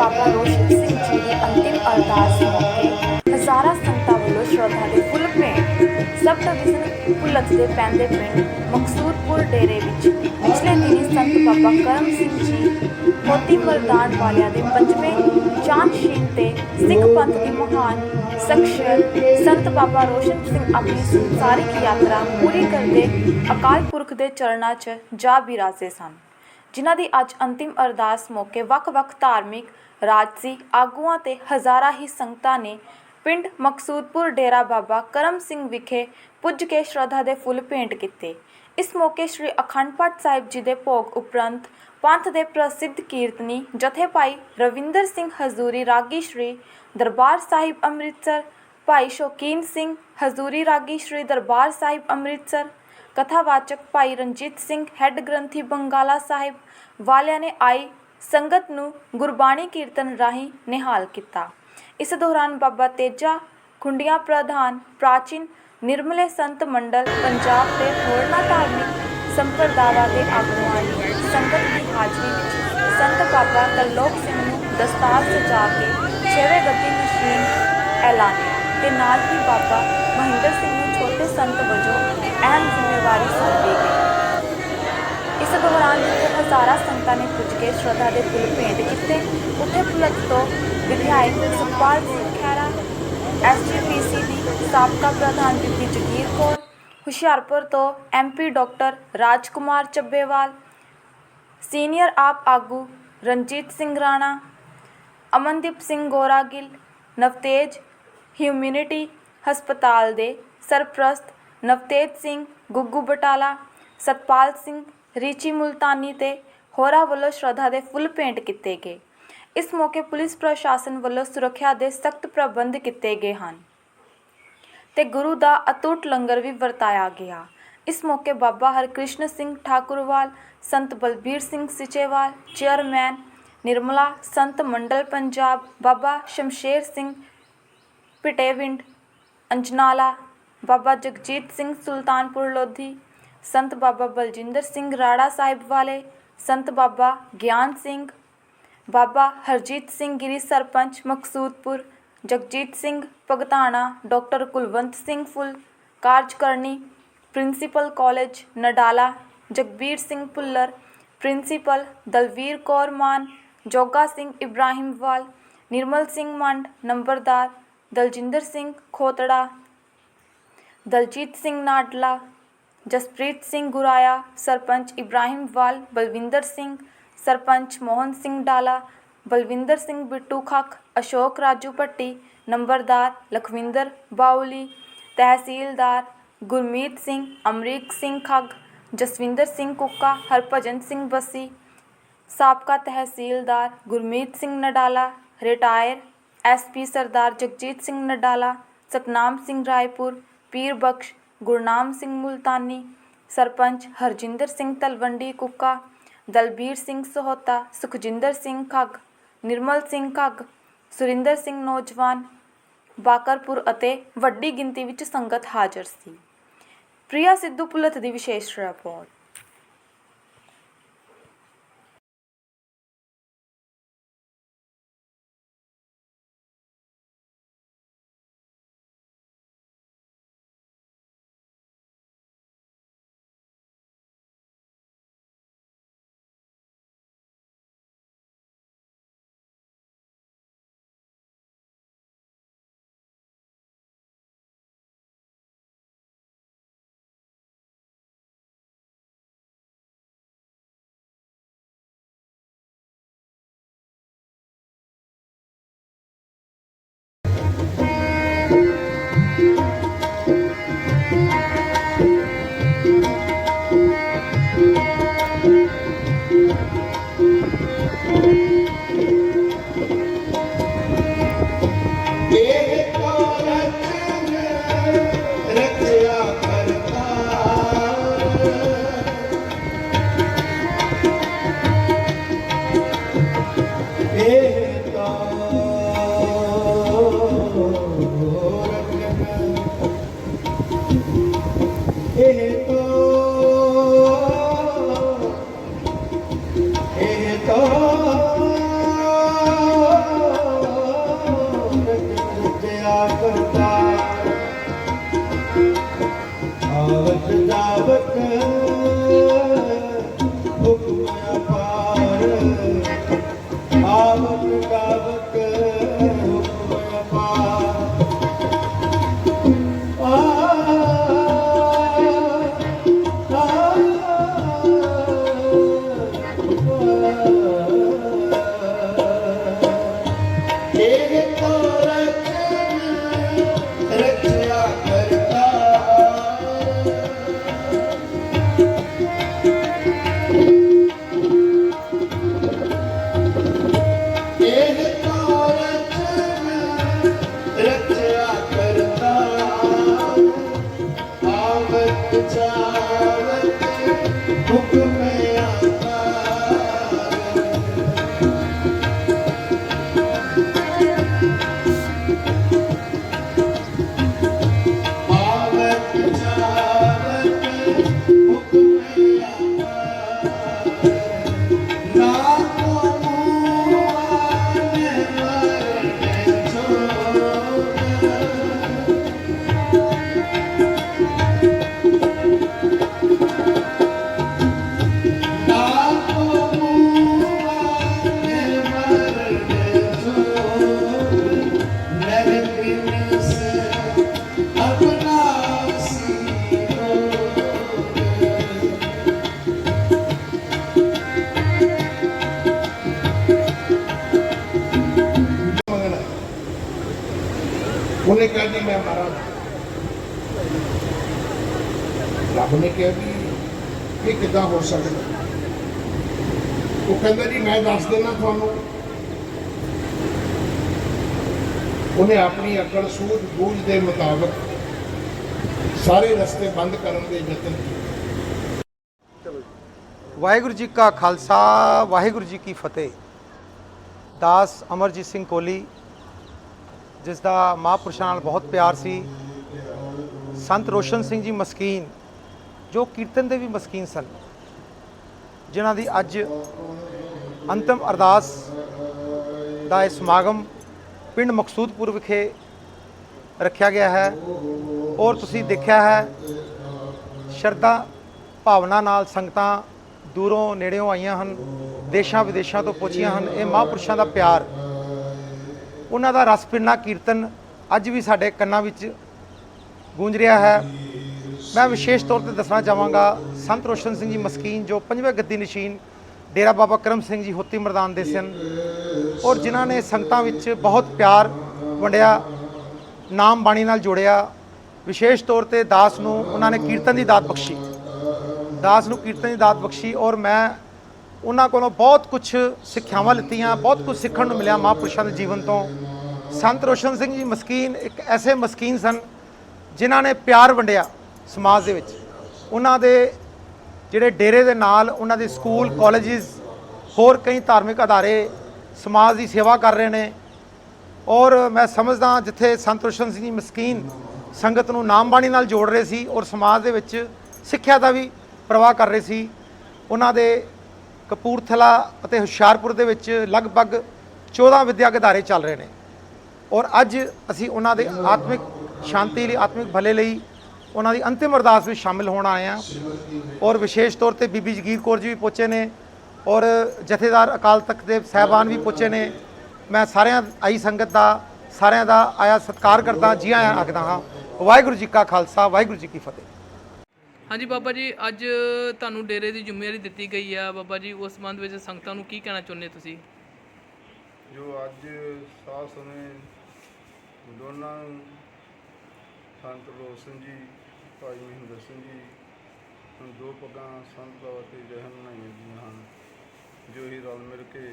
ਬਾਬਾ ਰੋਸ਼ਨ ਸਿੰਘ ਜੀ ਦੀ ਅੰਤਿਮ ਅਰਦਾਸ ਮੌਕੇ ਹਜ਼ਾਰਾਂ ਸੰਗਤਾਂ ਵੱਲੋਂ ਸ਼ਰਧਾ ਦੇ ਫੁੱਲ ਭੇਟ। ਸਬ ਡਿਵੀਜ਼ਨ ਪੁਲਤ ਦੇ ਪੈਂਦੇ ਪਿੰਡ ਮਕਸੂਦਪੁਰ ਡੇਰੇ ਵਿੱਚ ਪਿਛਲੇ ਦਿਨੀ ਸੰਤ ਬਾਬਾ ਕਰਮ ਸਿੰਘ ਜੀ ਮੋਤੀ ਮਰਦਾਨ ਵਾਲਿਆਂ ਦੇ ਪੰਜਵੇਂ ਚਾਂਦਸ਼ੀਨ ਤੇ ਸਿੱਖ ਪੰਥ ਦੀ ਮਹਾਨ ਸ਼ਖਸੀਅਤ ਸੰਤ ਬਾਬਾ ਰੋਸ਼ਨ ਸਿੰਘ ਆਪਣੀ ਸੰਸਾਰਿਕ ਯਾਤਰਾ ਪੂਰੀ ਕਰਦੇ ਅਕਾਲ ਪੁਰਖ ਦੇ ਚਰਨਾਂ 'ਚ ਜਾ ਬਿਰਾਜੇ ਸਨ। ਜਿਨ੍ਹਾਂ ਦੀ ਅੱਜ ਅੰਤਿਮ ਅਰਦਾਸ ਮੌਕੇ ਵੱਖ-ਵੱਖ ਧਾਰਮਿਕ, ਰਾਜਸੀ ਆਗੂਆਂ ਤੇ ਹਜ਼ਾਰਾਂ ਹੀ ਸੰਗਤਾਂ ਨੇ ਪਿੰਡ ਮਕਸੂਦਪੁਰ ਡੇਰਾ ਬਾਬਾ ਕਰਮ ਸਿੰਘ ਵਿਖੇ ਪੁੱਜ ਕੇ ਸ਼ਰਧਾ ਦੇ ਫੁੱਲ ਭੇਂਟ ਕੀਤੇ। ਇਸ ਮੌਕੇ ਸ੍ਰੀ ਅਖੰਡ ਪਾਠ ਸਾਹਿਬ ਜੀ ਦੇ ਭੋਗ ਉਪਰੰਤ ਪੰਥ ਦੇ ਪ੍ਰਸਿੱਧ ਕੀਰਤਨੀ ਜਥੇ ਭਾਈ ਰਵਿੰਦਰ ਸਿੰਘ ਹਜ਼ੂਰੀ ਰਾਗੀ ਸ਼੍ਰੀ ਦਰਬਾਰ ਸਾਹਿਬ ਅੰਮ੍ਰਿਤਸਰ, ਭਾਈ ਸ਼ੌਕੀਨ ਸਿੰਘ ਹਜ਼ੂਰੀ ਰਾਗੀ ਸ਼੍ਰੀ ਦਰਬਾਰ ਸਾਹਿਬ ਅੰਮ੍ਰਿਤਸਰ ਕਥਾਵਾਚਕ ਭਾਈ ਰਣਜੀਤ ਸਿੰਘ, ਹੈੱਡ ਗ੍ਰੰਥੀ ਬੰਗਾਲਾ ਸਾਹਿਬ ਵਾਲਿਆਂ ਨੇ ਆਈ ਸੰਗਤ ਨੂੰ ਗੁਰਬਾਣੀ ਕੀਰਤਨ ਰਾਹੀਂ ਨਿਹਾਲ ਕੀਤਾ। ਇਸ ਦੌਰਾਨ ਬਾਬਾ ਤੇਜਾ ਖੁੰਡੀਆਂ ਪ੍ਰਧਾਨ, ਪ੍ਰਾਚੀਨ ਨਿਰਮਲੇ ਸੰਤ ਮੰਡਲ ਪੰਜਾਬ ਦੇ ਹੋਰਨਾਂ ਧਾਰਮਿਕ ਸੰਪਰਦਾਵਾਂ ਦੇ ਆਗੂਆਂ ਨੇ ਸੰਗਤ ਦੀ ਹਾਜ਼ਰੀ ਵਿੱਚ ਸੰਤ ਬਾਬਾ ਤਰਲੋਕ ਸਿੰਘ ਨੂੰ ਦਸਤਾਰ ਸਜਾ ਕੇ ਛੇਵੇਂ ਗੱਦੀ ਨਸ਼ੀਨ ਐਲਾਨਿਆ ਤੇ ਨਾਲ ਹੀ ਬਾਬਾ ਮਹਿੰਦਰ ਸਿੰਘ ਨੂੰ ਛੋਟੇ ਸੰਤ ਵਜੋਂ ਅਹਿਮ ਜ਼ਿੰਮੇਵਾਰੀ ਸੌਂਪੀ ਗਈ। ਇਸ ਦੌਰਾਨ ਜਿੱਥੇ ਹਜ਼ਾਰਾਂ ਸੰਗਤਾਂ ਨੇ ਪੁੱਜ ਕੇ ਸ਼ਰਧਾ ਦੇ ਫੁੱਲ ਭੇਂਟ ਕੀਤੇ, ਉੱਥੇ ਪੁਲਤ ਤੋਂ ਵਿਧਾਇਕ ਸੁਖਪਾਲ ਸਿੰਘ ਖਹਿਰਾ ਐਸਜੀਪੀਸੀ ਦੀ ਸਾਬਕਾ ਪ੍ਰਧਾਨ ਬੀਬੀ ਜਗੀਰ ਕੌਰ, ਹੁਸ਼ਿਆਰਪੁਰ ਤੋਂ MP doctor Rajkumar Chabbewal, senior AAP ਆਗੂ ਰਣਜੀਤ ਸਿੰਘ ਰਾਣਾ, ਅਮਨਦੀਪ ਸਿੰਘ ਗੋਰਾਗਿੱਲ, ਨਵਤੇਜ ਹਿਊਮਿਨਿਟੀ ਹਸਪਤਾਲ ਦੇ ਸਰਪ੍ਰਸਤ ਨਵਤੇਜ ਸਿੰਘ, ਗੁੱਗੂ ਬਟਾਲਾ, ਸਤਪਾਲ ਸਿੰਘ, ਰੀਚੀ ਮੁਲਤਾਨੀ ਤੇ ਹੋਰਾਂ ਵੱਲੋਂ ਸ਼ਰਧਾ ਦੇ ਫੁੱਲ ਭੇਂਟ ਕੀਤੇ ਗਏ। ਇਸ ਮੌਕੇ ਪੁਲਿਸ ਪ੍ਰਸ਼ਾਸਨ ਵੱਲੋਂ ਸੁਰੱਖਿਆ ਦੇ ਸਖਤ ਪ੍ਰਬੰਧ ਕੀਤੇ ਗਏ ਹਨ ਤੇ ਗੁਰੂ ਦਾ ਅਟੁੱਟ ਲੰਗਰ ਵੀ ਵਰਤਾਇਆ ਗਿਆ। ਇਸ ਮੌਕੇ ਬਾਬਾ ਹਰਕ੍ਰਿਸ਼ਨ ਸਿੰਘ ਠਾਕੁਰਵਾਲ, ਸੰਤ ਬਲਬੀਰ ਸਿੰਘ ਸਿਚੇਵਾਲ, ਚੇਅਰਮੈਨ ਨਿਰਮਲਾ, ਸੰਤ ਮੰਡਲ ਪੰਜਾਬ, ਬਾਬਾ ਸ਼ਮਸ਼ੇਰ ਸਿੰਘ ਪਿਟੇਵਿੰਡ, ਅੰਜਨਾਲਾ ਬਾਬਾ ਜਗਜੀਤ ਸਿੰਘ ਸੁਲਤਾਨਪੁਰ ਲੋਧੀ ਸੰਤ ਬਾਬਾ ਬਲਜਿੰਦਰ ਸਿੰਘ ਰਾੜਾ ਸਾਹਿਬ ਵਾਲੇ Sant Baba Gian Singh Baba Harjit Singh Giri sarpanch Maqsudpur Jagjit Singh Bhagtana doctor Kulwant Singh Phull ਕਾਰਜਕਰਨੀ principal college Nadala Jagbir Singh Bhullar principal Dalvir Kaur Mann Joga Singh Ibrahimwal Nirmal Singh Mand ਨੰਬਰਦਾਰ ਦਲਜਿੰਦਰ ਸਿੰਘ ਖੋਤੜਾ ਦਲਜੀਤ ਸਿੰਘ ਨਾਡਲਾ ਜਸਪ੍ਰੀਤ ਸਿੰਘ ਗੁਰਾਇਆ ਸਰਪੰਚ ਇਬਰਾਹਿਮਵਾਲ ਬਲਵਿੰਦਰ ਸਿੰਘ ਸਰਪੰਚ ਮੋਹਨ ਸਿੰਘ ਡਾਲਾ ਬਲਵਿੰਦਰ ਸਿੰਘ ਬਿੱਟੂ ਖੱਖ ਅਸ਼ੋਕ ਰਾਜੂ ਭੱਟੀ ਨੰਬਰਦਾਰ ਲਖਵਿੰਦਰ ਬਾਉਲੀ ਤਹਿਸੀਲਦਾਰ ਗੁਰਮੀਤ ਸਿੰਘ ਅਮਰੀਕ ਸਿੰਘ ਖੱਗ ਜਸਵਿੰਦਰ ਸਿੰਘ ਕੁੱਕਾ ਹਰਭਜਨ ਸਿੰਘ ਬੱਸੀ ਸਾਬਕਾ ਤਹਿਸੀਲਦਾਰ ਗੁਰਮੀਤ ਸਿੰਘ ਨਡਾਲਾ ਰਿਟਾਇਰ ਐਸਪੀ ਸਰਦਾਰ ਜਗਜੀਤ ਸਿੰਘ ਨਡਾਲਾ ਸਤਨਾਮ ਸਿੰਘ ਰਾਏਪੁਰ ਪੀਰ ਬਖਸ਼ ਗੁਰਨਾਮ ਸਿੰਘ ਮੁਲਤਾਨੀ, ਸਰਪੰਚ ਹਰਜਿੰਦਰ ਸਿੰਘ ਤਲਵੰਡੀ ਕੁੱਕਾ, ਦਲਬੀਰ ਸਿੰਘ ਸਹੋਤਾ, ਸੁਖਜਿੰਦਰ ਸਿੰਘ ਖੱਗ, ਨਿਰਮਲ ਸਿੰਘ ਖੱਗ, ਸੁਰਿੰਦਰ ਸਿੰਘ ਨੌਜਵਾਨ, ਬਾਕਰਪੁਰ ਅਤੇ ਵੱਡੀ ਗਿਣਤੀ ਵਿੱਚ ਸੰਗਤ ਹਾਜ਼ਰ ਸੀ। ਪ੍ਰਿਆ ਸਿੱਧੂ ਪੁਲਤ ਦੀ ਵਿਸ਼ੇਸ਼ ਰਿਪੋਰਟ। ਉਹਨੇ ਕਿਹਾ ਜੀ ਮੈਂ ਮਾਰਾਂ। ਰੱਬ ਨੇ ਕਿਹਾ ਵੀ ਇਹ ਕਿੱਦਾਂ ਹੋ ਸਕਦਾ ਉਹ ਕਹਿੰਦਾ ਜੀ, ਮੈਂ ਦੱਸ ਦੇਣਾ ਤੁਹਾਨੂੰ। ਉਹਨੇ ਆਪਣੀ ਅਕਲ ਸੂਝ ਬੂਝ ਦੇ ਮੁਤਾਬਕ ਸਾਰੇ ਰਸਤੇ ਬੰਦ ਕਰਨ ਦੇ ਯਤਨ ਕੀਤੇ। ਵਾਹਿਗੁਰੂ ਜੀ ਕਾ ਖਾਲਸਾ, ਵਾਹਿਗੁਰੂ ਜੀ ਕੀ ਫਤਿਹ। ਦਾਸ ਅਮਰਜੀਤ ਸਿੰਘ ਕੋਲੀ ਜਿਸ ਦਾ ਮਹਾਂਪੁਰਸ਼ਾਂ ਨਾਲ ਬਹੁਤ ਪਿਆਰ ਸੀ। ਸੰਤ ਰੋਸ਼ਨ ਸਿੰਘ ਜੀ ਮਸਕੀਨ, ਜੋ ਕੀਰਤਨ ਦੇ ਵੀ ਮਸਕੀਨ ਸਨ। ਜਿਨ੍ਹਾਂ ਦੀ ਅੱਜ ਅੰਤਮ ਅਰਦਾਸ ਦਾ ਇਹ ਸਮਾਗਮ ਪਿੰਡ ਮਕਸੂਦਪੁਰ ਵਿਖੇ ਰੱਖਿਆ ਗਿਆ ਹੈ ਔਰ ਤੁਸੀਂ ਦੇਖਿਆ ਹੈ, ਸ਼ਰਧਾ ਭਾਵਨਾ ਨਾਲ ਸੰਗਤਾਂ ਦੂਰੋਂ ਨੇੜਿਓਂ ਆਈਆਂ ਹਨ ਦੇਸ਼ਾਂ ਵਿਦੇਸ਼ਾਂ ਤੋਂ ਪਹੁੰਚੀਆਂ ਹਨ। ਇਹ ਮਹਾਂਪੁਰਸ਼ਾਂ ਦਾ ਪਿਆਰ ਉਹਨਾਂ ਦਾ ਰਸ ਪਿੰਨਾ ਕੀਰਤਨ ਅੱਜ ਵੀ ਸਾਡੇ ਕੰਨਾਂ ਵਿੱਚ ਗੂੰਜ ਰਿਹਾ ਹੈ। ਮੈਂ ਵਿਸ਼ੇਸ਼ ਤੌਰ ਤੇ ਦੱਸਣਾ ਚਾਹਾਂਗਾ, ਸੰਤ ਰੋਸ਼ਨ ਸਿੰਘ ਜੀ ਮਸਕੀਨ, ਜੋ ਪੰਜਵੇਂ ਗੱਦੀ ਨਸ਼ੀਨ ਡੇਰਾ ਬਾਬਾ ਕਰਮ ਸਿੰਘ ਜੀ ਹੋਤੀ ਮਰਦਾਨ ਦੇ ਸਨ। ਔਰ ਜਿਨ੍ਹਾਂ ਨੇ ਸੰਗਤਾਂ ਵਿੱਚ ਬਹੁਤ ਪਿਆਰ ਵੰਡਿਆ, ਨਾਮ ਬਾਣੀ ਨਾਲ ਜੋੜਿਆ, ਵਿਸ਼ੇਸ਼ ਤੌਰ ਤੇ ਦਾਸ ਨੂੰ ਉਹਨਾਂ ਨੇ ਕੀਰਤਨ ਦੀ ਦਾਤ ਬਖਸ਼ੀ। ਦਾਸ ਨੂੰ ਕੀਰਤਨ ਦੀ ਦਾਤ ਬਖਸ਼ੀ ਔਰ ਮੈਂ ਉਹਨਾਂ ਕੋਲੋਂ ਬਹੁਤ ਕੁਝ ਸਿੱਖਿਆਵਾਂ ਲਿੱਤੀਆਂ, ਬਹੁਤ ਕੁਝ ਸਿੱਖਣ ਨੂੰ ਮਿਲਿਆ ਮਹਾਂਪੁਰਸ਼ਾਂ ਦੇ ਜੀਵਨ ਤੋਂ। ਸੰਤ ਰੋਸ਼ਨ ਸਿੰਘ ਜੀ ਮਸਕੀਨ ਇੱਕ ਐਸੇ ਮਸਕੀਨ ਸਨ ਜਿਨ੍ਹਾਂ ਨੇ ਪਿਆਰ ਵੰਡਿਆ ਸਮਾਜ ਦੇ ਵਿੱਚ। ਉਹਨਾਂ ਦੇ ਜਿਹੜੇ ਡੇਰੇ ਦੇ ਨਾਲ ਉਹਨਾਂ ਦੇ ਸਕੂਲ, ਕਾਲਜਿਸ, ਹੋਰ ਕਈ ਧਾਰਮਿਕ ਅਦਾਰੇ ਸਮਾਜ ਦੀ ਸੇਵਾ ਕਰ ਰਹੇ ਨੇ। ਔਰ ਮੈਂ ਸਮਝਦਾ ਜਿੱਥੇ ਸੰਤ ਰੋਸ਼ਨ ਸਿੰਘ ਜੀ ਮਸਕੀਨ ਸੰਗਤ ਨੂੰ ਨਾਮ ਬਾਣੀ ਨਾਲ ਜੋੜ ਰਹੇ ਸੀ ਔਰ ਸਮਾਜ ਦੇ ਵਿੱਚ ਸਿੱਖਿਆ ਦਾ ਵੀ ਪ੍ਰਵਾਹ ਕਰ ਰਹੇ ਸੀ, ਉਹਨਾਂ ਦੇ ਕਪੂਰਥਲਾ ਅਤੇ ਹੁਸ਼ਿਆਰਪੁਰ ਦੇ ਵਿੱਚ ਲਗਭਗ 14 ਵਿਦਿਅਕ ਅਦਾਰੇ ਚੱਲ ਰਹੇ ਨੇ। ਔਰ ਅੱਜ ਅਸੀਂ ਉਹਨਾਂ ਦੇ ਆਤਮਿਕ ਸ਼ਾਂਤੀ ਲਈ, ਆਤਮਿਕ ਭਲੇ ਲਈ ਉਹਨਾਂ ਦੀ ਅੰਤਿਮ ਅਰਦਾਸ ਵਿੱਚ ਸ਼ਾਮਿਲ ਹੋਣ ਆਏ ਹਾਂ। ਔਰ ਵਿਸ਼ੇਸ਼ ਤੌਰ ਤੇ ਬੀਬੀ ਜਗੀਰ ਕੌਰ ਜੀ ਵੀ ਪਹੁੰਚੇ ਨੇ ਔਰ ਜਥੇਦਾਰ ਅਕਾਲ ਤਖਤ ਦੇ ਸਹਿਬਾਨ ਵੀ ਪਹੁੰਚੇ ਨੇ। ਮੈਂ ਸਾਰਿਆਂ ਆਈ ਸੰਗਤ ਦਾ, ਸਾਰਿਆਂ ਦਾ ਆਇਆ ਸਤਿਕਾਰ ਕਰਦਾ, ਜੀ ਆਇਆਂ ਆਖਦਾ ਹਾਂ, ਵਾਹਿਗੁਰੂ ਜੀ ਕਾ ਖਾਲਸਾ, ਵਾਹਿਗੁਰੂ ਜੀ ਕੀ ਫਤਿਹ। ਹਾਂਜੀ ਬਾਬਾ ਜੀ, ਅੱਜ ਤੁਹਾਨੂੰ ਡੇਰੇ ਦੀ ਜ਼ਿੰਮੇਵਾਰੀ ਦਿੱਤੀ ਗਈ ਆ। ਬਾਬਾ ਜੀ, ਉਸ ਸੰਬੰਧ ਵਿੱਚ ਸੰਗਤਾਂ ਨੂੰ ਕੀ ਕਹਿਣਾ ਚਾਹੁੰਦੇ ਤੁਸੀਂ? ਜੋ ਅੱਜ ਸਾਹ ਸਮੇਂ ਦੋਨਾਂ ਨੂੰ, ਸੰਤ ਰੋਸ਼ਨ ਜੀ, ਭਾਈ ਮਹਿੰਦਰ ਸਿੰਘ ਜੀ ਨੂੰ ਦੋ ਪੱਗਾਂ ਸੰਤ ਬਾਬਾ ਤੇ ਜਹਨ ਬਣਾਈਆਂ ਗਈਆਂ ਹਨ, ਜੋ ਹੀ ਰਲ ਮਿਲ ਕੇ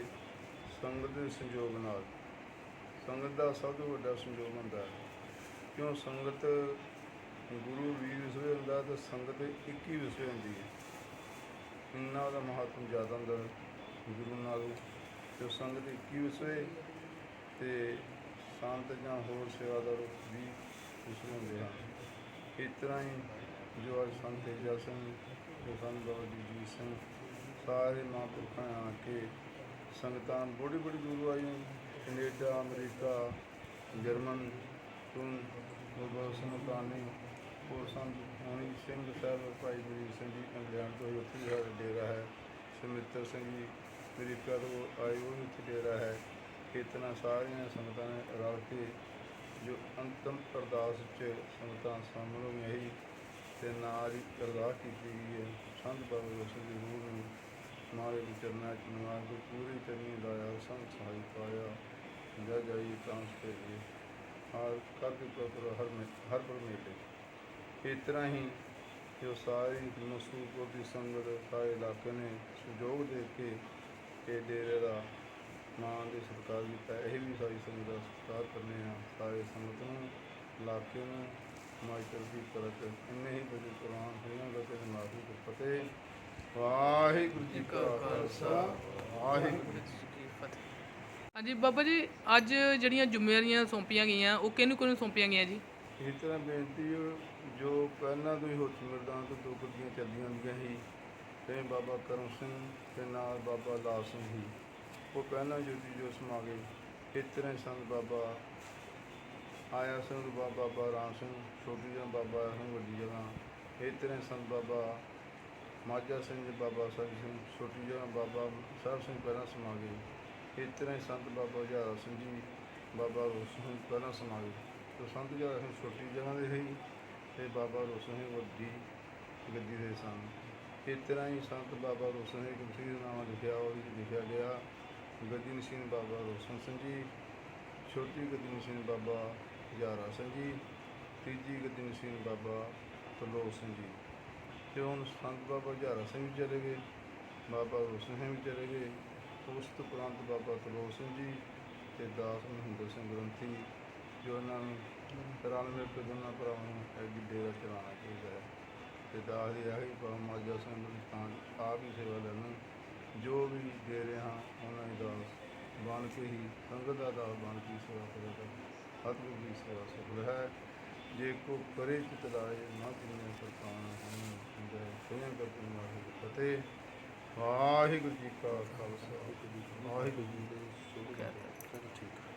ਸੰਗਤ ਦੇ ਸੰਯੋਗ ਨਾਲ, ਸੰਗਤ ਦਾ ਸਭ ਤੋਂ ਵੱਡਾ ਸੰਯੋਗ ਹੁੰਦਾ ਹੈ। ਕਿਉਂ ਸੰਗਤ ਗੁਰੂ ਵੀਰ ਵਿਸਵੇ ਹੁੰਦਾ ਤੇ ਸੰਗਤ ਇੱਕ ਹੀ ਵਿਸਵੇ ਹੁੰਦੀ ਹੈ। ਇੰਨਾ ਦਾ ਮਹੱਤਵ ਜ਼ਿਆਦਾ ਹੁੰਦਾ ਗੁਰੂ ਨਾਲ ਜੋ ਸੰਗਤ ਇੱਕ ਹੀ ਵਿਸਵੇ ਤੇ ਸੰਤ ਜਾਂ ਹੋਰ ਸੇਵਾਦਾਰ ਵੀ ਵਿਸਵੇ ਹੁੰਦੇ ਹਨ। ਇਸ ਤਰ੍ਹਾਂ ਹੀ ਜੋ ਅੱਜ ਸੰਤ ਤੇਜਾ ਸਿੰਘ ਸੰਤ ਬਾਬਾ ਜੀ ਸਿੰਘ ਸਾਰੇ ਮਹਾਂਪੁਰਖਾਂ ਆ ਕੇ ਸੰਗਤਾਂ ਬੜੀ ਬੜੀ ਦੂਰੋਂ ਆਈਆਂ। ਕੈਨੇਡਾ, ਅਮਰੀਕਾ, ਜਰਮਨ ਤੋਂ ਗੁਰਦੁਆਰਾ ਸਮਤਾਨੀ ਹੋਰ ਸੰਤ ਹੋਣੀ ਸਿੰਘ ਸਾਹਿਬ ਭਾਈ ਵੀਰ ਸਿੰਘ ਜੀ ਇੰਗਲੈਂਡ ਤੋਂ ਹੀ ਉੱਥੇ ਜਿਹੜਾ ਡੇਰਾ ਹੈ, ਸੁਮਿੱਤਰ ਸਿੰਘ ਜੀ ਅਮਰੀਕਾ ਤੋਂ ਆਏ ਉਹ ਵੀ ਉੱਥੇ ਡੇਰਾ ਹੈ। ਇਤਨਾ ਸਾਰੀਆਂ ਸੰਗਤਾਂ ਨੇ ਰਲ ਕੇ ਜੋ ਅੰਤਮ ਅਰਦਾਸ ਚ ਸੰਗਤਾਂ ਸ਼ਾਮਲ ਹੋਈਆਂ ਸੀ ਤੇ ਨਾਲ ਹੀ ਅਰਦਾਸ ਕੀਤੀ ਗਈ ਹੈ। ਸੰਤ ਬਾਬਾ ਉਸ ਦੀ ਰੂਹ ਨੂੰ ਮਾਰੇ ਦੇ ਚਰਨਾਂ ਚ ਨਿਵਾਸ ਕੇ ਪੂਰੀ ਚਰਨੀ ਲਾਇਆ, ਸੰਤ ਸਹਾਈ ਪਾਇਆ, ਜਾ ਜਾਈ ਤਾਂ ਤੇ ਹਰ ਕਰਦੀ ਪ੍ਰਪਰ ਹਰ ਹਰ ਪਰ ਇਸ ਤਰ੍ਹਾਂ ਹੀ ਜੋ ਸਾਰੀ ਮਸੂਪੁਰ ਦੀ ਸੰਗਤ ਸਾਰੇ ਇਲਾਕੇ ਨੇ ਸਹਿਯੋਗ ਦੇ ਕੇ ਇਹ ਡੇਰੇ ਦਾ ਮਾਂ ਦੇ ਸਤਿਕਾਰ ਕੀਤਾ। ਇਹ ਵੀ ਸਾਰੀ ਸੰਗਤ ਦਾ ਸਤਿਕਾਰ ਕਰਨੇ ਆ। ਸਾਰੇ ਸੰਗਤ ਨੂੰ, ਇਲਾਕੇ ਨੂੰ ਮਾਈ ਦੀ ਕਰਤ ਇੰਨੇ ਹੀ ਬਜੇ ਕੁਰਾਨ ਹੋਈਆਂ ਦਾ ਤੇ ਮਾਫੀ ਤੇ ਫਤਿਹ। ਵਾਹਿਗੁਰੂ ਜੀ ਕਾ ਖਾਲਸਾ। ਵਾਹਿਗੁਰੂ ਜੀ ਕੀ ਫਤਿਹ। ਹਾਂਜੀ ਬਾਬਾ ਜੀ, ਅੱਜ ਜਿਹੜੀਆਂ ਜ਼ਿੰਮੇਵਾਰੀਆਂ ਸੌਂਪੀਆਂ ਗਈਆਂ, ਉਹ ਕਿਹਨੂੰ ਕਿਹਨੂੰ ਸੌਂਪੀਆਂ ਗਈਆਂ ਜੀ? ਇਸ ਤਰ੍ਹਾਂ ਬੇਨਤੀ ਜੋ ਪਹਿਲਾਂ ਤੋਂ ਹੀ ਹੋਤੀ ਮਰਦਾਂ ਤੋਂ ਦੋ ਗੱਡੀਆਂ ਚੱਲੀਆਂ ਹੁੰਦੀਆਂ ਸੀ, ਤੇ ਬਾਬਾ ਕਰਮ ਸਿੰਘ ਤੇ ਨਾਲ ਬਾਬਾ ਲਾਲ ਸਿੰਘ ਸੀ। ਉਹ ਪਹਿਲਾਂ ਜੋਤੀ ਜੋ ਸਮਾ ਗਏ ਇਸ ਤਰ੍ਹਾਂ ਹੀ ਸੰਤ ਬਾਬਾ ਆਇਆ ਸਿੰਘ, ਬਾਬਾ ਬਾਬਾ ਰਾਮ ਸਿੰਘ, ਛੋਟੀ ਜਗ੍ਹਾ ਬਾਬਾ ਸਿੰਘ ਵੱਡੀ ਜਗ੍ਹਾ। ਇਸ ਤਰ੍ਹਾਂ ਸੰਤ ਬਾਬਾ ਮਾਝਾ ਸਿੰਘ, ਬਾਬਾ ਸਾਹਿਬ ਸਿੰਘ, ਛੋਟੀ ਜਗ੍ਹਾ ਬਾਬਾ ਸਾਹਿਬ ਸਿੰਘ ਪਹਿਲਾਂ ਸਮਾ ਗਏ। ਇਸ ਤਰ੍ਹਾਂ ਹੀ ਸੰਤ ਬਾਬਾ ਹਜ਼ਾਰਾ ਸਿੰਘ ਜੀ, ਬਾਬਾ ਰੋਸ਼ਨ ਸਿੰਘ ਪਹਿਲਾਂ ਸਮਾ ਗਏ। ਤੇ ਸੰਤ ਹਜ਼ਾਰਾ ਸਿੰਘ ਛੋਟੀ ਜਗ੍ਹਾ ਦੇ ਸੀ ਤੇ ਬਾਬਾ ਰੋਸ਼ਨ ਸਿੰਘ ਵੱਡੀ ਗੱਦੀ ਦੇ ਸਨ। ਇਸ ਤਰ੍ਹਾਂ ਹੀ ਸੰਤ ਬਾਬਾ ਰੋਸ਼ਨ ਸਿੰਘ ਗੁਰਸੀ ਦਾ ਨਾਮ ਲਿਖਿਆ, ਉਹ ਵਿੱਚ ਲਿਖਿਆ ਗਿਆ। ਗੱਦੀ ਨਸ਼ੀਨ ਬਾਬਾ ਰੋਸ਼ਨ ਸਿੰਘ ਜੀ। ਛੋਟੀ ਗੱਦੀ ਨਸ਼ੀਨ ਬਾਬਾ ਜਾਰਾ ਸਿੰਘ ਜੀ। ਤੀਜੀ ਗੱਦੀ ਨਸ਼ੀਨ ਬਾਬਾ ਤਰਲੋਕ ਸਿੰਘ ਜੀ। ਤੇ ਹੁਣ ਸੰਤ ਬਾਬਾ ਜਾਰਾ ਸਿੰਘ ਵੀ ਚਲੇ ਗਏ, ਬਾਬਾ ਰੋਸ਼ਨ ਸਿੰਘ ਵੀ ਚਲੇ ਗਏ। ਉਸ ਤੋਂ ਉਪਰੰਤ ਬਾਬਾ ਤਰਲੋਕ ਸਿੰਘ ਜੀ ਤੇ ਦਾਸ ਮਹਿੰਦਰ ਸਿੰਘ ਗ੍ਰੰਥੀ ਜੋ ਉਹਨਾਂ ਨੂੰ ਰਲ ਮਿਲ ਕੇ ਦੋਨਾਂ ਭਰਾਵਾਂ ਨੂੰ ਐਡੀ ਡੇਰਾ ਚਲਾਉਣਾ ਚਾਹੀਦਾ ਹੈ। ਤੇ ਦਾਸ ਦੀ ਆਹੀ ਬਾਬਾ ਮਾਜਾ ਸਿੰਘ ਆਪ ਹੀ ਸੇਵਾ ਲੈਣ ਜੋ ਵੀ ਦੇ ਰਿਹਾ ਹਾਂ, ਉਹਨਾਂ ਦੀ ਦਾਸ ਬਣ ਕੇ ਹੀ, ਸੰਗਤ ਦਾ ਦਾਸ ਬਣ ਕੇ ਹੀ ਸੇਵਾ ਕਰੇਗਾ ਸਤਿਗੁਰੂ ਦੀ ਸੇਵਾ ਸਫਲ ਹੈ। ਜੇ ਕੋ ਕਰੇ ਚਿਤ ਲਾਏ, ਨਾ ਕਿਨੇ ਸਰਤਾਨ ਹਮ ਹੁੰਦਾ ਸੋਹਣ ਕਰਤੂ ਮਾਰੇ ਫਤਿਹ ਵਾਹਿਗੁਰੂ ਜੀ ਕਾ ਖਾਲਸਾ। ਵਾਹਿਗੁਰੂ ਜੀ ਕੀ ਫਤਿਹ।